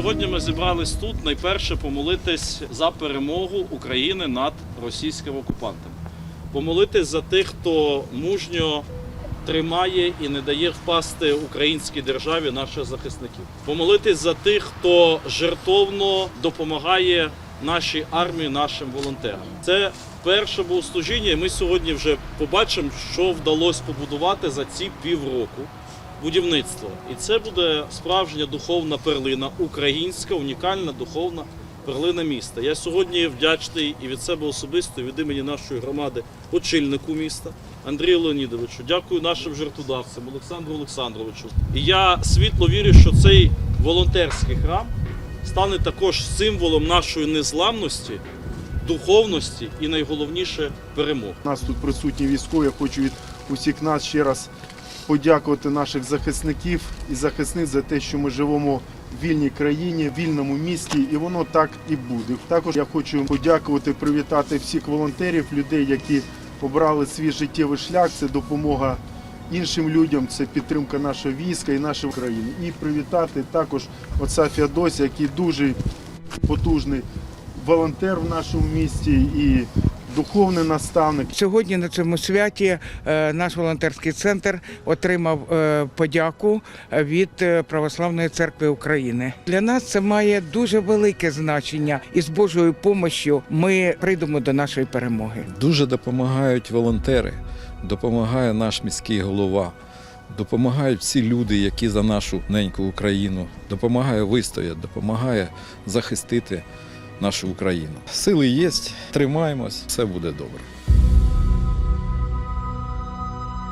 Сьогодні ми зібрались тут найперше помолитись за перемогу України над російським окупантом. Помолитись за тих, хто мужньо тримає і не дає впасти українській державі наших захисників. Помолитись за тих, хто жертовно допомагає нашій армії, нашим волонтерам. Це перше богослужіння, і ми сьогодні вже побачимо, що вдалося побудувати за ці півроку будівництво. І це буде справжня духовна перлина, українська унікальна духовна перлина міста. Я сьогодні вдячний і від себе особисто, і від імені нашої громади, очільнику міста Андрію Леонідовичу. Дякую нашим жертводавцям Олександру Олександровичу. І я світло вірю, що цей волонтерський храм стане також символом нашої незламності, духовності і найголовніше перемог. У нас тут присутні військові. Я хочу від усіх нас ще раз подякувати наших захисників і захисниць за те, що ми живемо в вільній країні, вільному місті, і воно так і буде. Також я хочу подякувати, привітати всіх волонтерів, людей, які обрали свій життєвий шлях. Це допомога іншим людям, це підтримка нашого війська і нашої країни. І привітати також отця Феодосія, який дуже потужний волонтер в нашому місті і духовний наставник. Сьогодні на цьому святі е, наш волонтерський центр отримав е, подяку від е, Православної церкви України. Для нас це має дуже велике значення, і з Божою допомогою ми прийдемо до нашої перемоги. Дуже допомагають волонтери, допомагає наш міський голова, допомагають всі люди, які за нашу неньку Україну, допомагає вистояти, допомагає захистити нашу Україну. Сили є, тримаємось, все буде добре.